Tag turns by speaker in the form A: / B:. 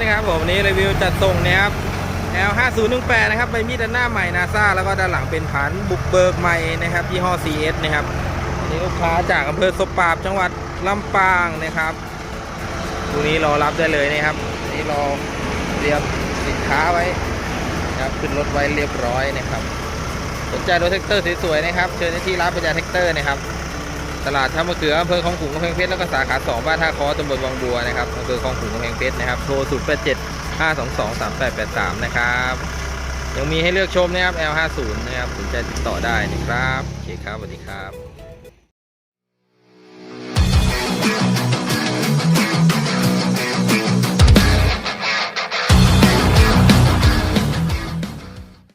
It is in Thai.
A: นะครับผมวันนี้รีวิวจัดส่งนะครับ L5018 นะครับใบมีดด้านหน้าใหม่นาซาแล้วก็ด้านหลังเป็นผันบุกเบิกใหม่นะครับยี่ห้อ CS นะครับอันนี้ลูกค้าจากอำเภอสบปราบจังหวัดลำปางนะครับตัวนี้รอรับได้เลยนะครับนี่รอเรียมสินค้าไว้นะครับขึ้นรถไว้เรียบร้อยนะครับ สนใจรถแท็กเตอร์สวยๆนะครับ เชิญที่ร้านประยาแท็กเตอร์นะครับ ตลาดท่ามะเขืออำเภอคลองขุงกำแพงเพชรแล้วก็สาขา2บ้านท่าคอตำบลวังบัวนะครับอำเภอคลองขุงกำแพงเพชรนะครับโทร0 8 7 5 2 2 3 8 8 3นะครับยังมีให้เลือกชมนะครับ L50 นะครับสนใจติดต่อได้นะครับโอเคครับสวัสดีครับ